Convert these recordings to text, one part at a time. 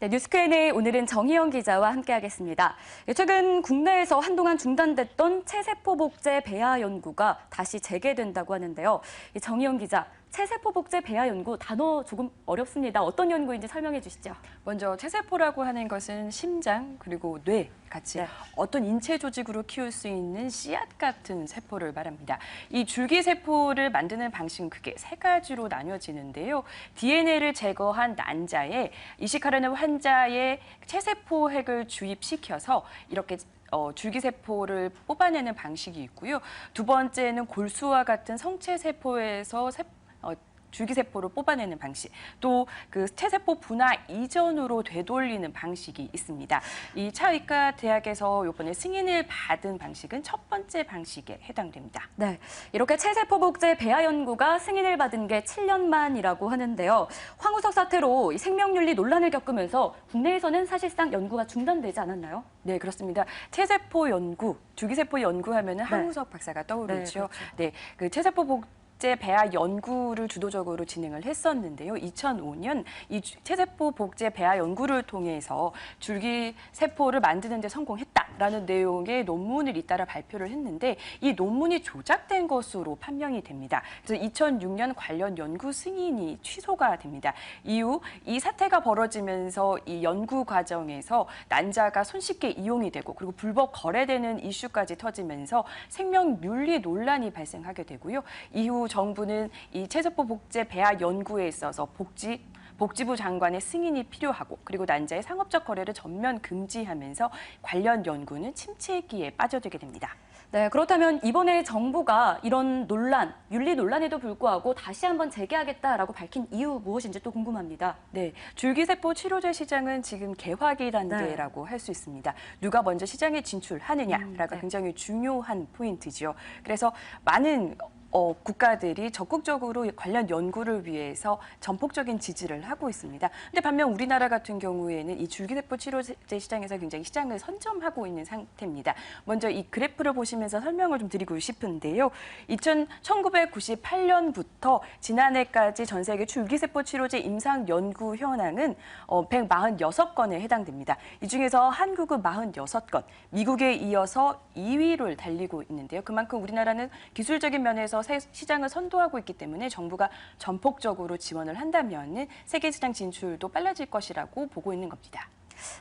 네, 뉴스크앤의 오늘은 정희영 기자와 함께하겠습니다. 예, 최근 국내에서 한동안 중단됐던 체세포 복제 배아 연구가 다시 재개된다고 하는데요. 이 정희영 기자, 체세포 복제 배아 연구 단어 조금 어렵습니다. 어떤 연구인지 설명해 주시죠. 먼저 체세포라고 하는 것은 심장 그리고 뇌 같이 네. 어떤 인체 조직으로 키울 수 있는 씨앗 같은 세포를 말합니다. 이 줄기 세포를 만드는 방식은 크게 세 가지로 나뉘어지는데요. DNA를 제거한 난자에 이식하려는 환자의 체세포 핵을 주입시켜서 이렇게 어, 줄기세포를 뽑아내는 방식이 있고요. 두 번째는 골수와 같은 성체세포에서 세, 어, 줄기세포를 뽑아내는 방식, 또 그 체세포 분화 이전으로 되돌리는 방식이 있습니다. 이 차의과 대학에서 이번에 승인을 받은 방식은 첫 번째 방식에 해당됩니다. 네, 이렇게 체세포 복제 배아 연구가 승인을 받은 게 7년 만이라고 하는데요. 황우석 사태로 이 생명윤리 논란을 겪으면서 국내에서는 사실상 연구가 중단되지 않았나요? 네, 그렇습니다. 체세포 연구, 줄기세포 연구하면 은 네. 한우석 박사가 떠오르죠. 네, 그렇죠. 네, 그 체세포 복 제 배아 연구를 주도적으로 진행을 했었는데요. 2005년 이 주- 체세포 복제 배아 연구를 통해서 줄기 세포를 만드는 데 성공했다라는 내용의 논문을 잇따라 발표를 했는데 이 논문이 조작된 것으로 판명이 됩니다. 그래서 2006년 관련 연구 승인이 취소가 됩니다. 이후 이 사태가 벌어지면서 이 연구 과정에서 난자가 손쉽게 이용이 되고 그리고 불법 거래되는 이슈까지 터지면서 생명 윤리 논란이 발생하게 되고요. 이후 정부는 이 체세포 복제 배아 연구에 있어서 복지 복지부 장관의 승인이 필요하고 그리고 난자의 상업적 거래를 전면 금지하면서 관련 연구는 침체기에 빠져들게 됩니다. 네, 그렇다면 이번에 정부가 이런 논란, 윤리 논란에도 불구하고 다시 한번 재개하겠다라고 밝힌 이유 무엇인지 또 궁금합니다. 네, 줄기세포 치료제 시장은 지금 개화기 단계라고 할수 있습니다. 누가 먼저 시장에 진출하느냐가 음, 네. 굉장히 중요한 포인트죠. 그래서 많은 어, 국가들이 적극적으로 관련 연구를 위해서 전폭적인 지지를 하고 있습니다. 근데 반면 우리나라 같은 경우에는 이 줄기세포 치료제 시장에서 굉장히 시장을 선점하고 있는 상태입니다. 먼저 이 그래프를 보시면서 설명을 좀 드리고 싶은데요. 2000, 1998년부터 지난해까지 전 세계 줄기세포 치료제 임상 연구 현황은 어, 146건에 해당됩니다. 이 중에서 한국은 46건, 미국에 이어서 2위를 달리고 있는데요. 그만큼 우리나라는 기술적인 면에서 새 시장을 선도하고 있기 때문에 정부가 전폭적으로 지원을 한다면 세계 시장 진출도 빨라질 것이라고 보고 있는 겁니다.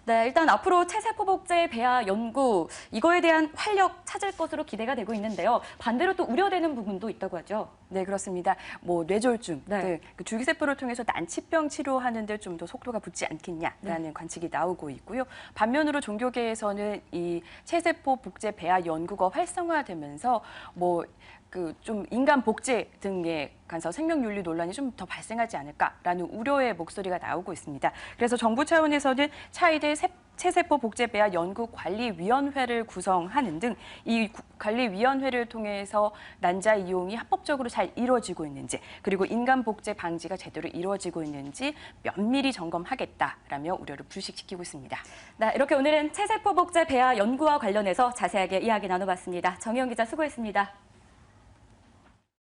네, 일단 앞으로 체세포 복제 배아 연구 이거에 대한 활력 찾을 것으로 기대가 되고 있는데요. 반대로 또 우려되는 부분도 있다고 하죠. 네, 그렇습니다. 뭐 뇌졸중 네. 등그 줄기세포를 통해서 난치병 치료하는데 좀 더 속도가 붙지 않겠냐라는 네. 관측이 나오고 있고요. 반면으로 종교계에서는 이 체세포 복제 배아 연구가 활성화되면서 뭐그 좀 인간 복제 등에 관해서 생명윤리 논란이 좀 더 발생하지 않을까라는 우려의 목소리가 나오고 있습니다. 그래서 정부 차원에서는 차이대 세- 체세포 복제 배아 연구 관리 위원회를 구성하는 등 이 관리 위원회를 통해서 난자 이용이 합법적으로 잘 이루어지고 있는지 그리고 인간 복제 방지가 제대로 이루어지고 있는지 면밀히 점검하겠다라며 우려를 불식시키고 있습니다. 네, 이렇게 오늘은 체세포 복제 배아 연구와 관련해서 자세하게 이야기 나눠봤습니다. 정희영 기자 수고했습니다.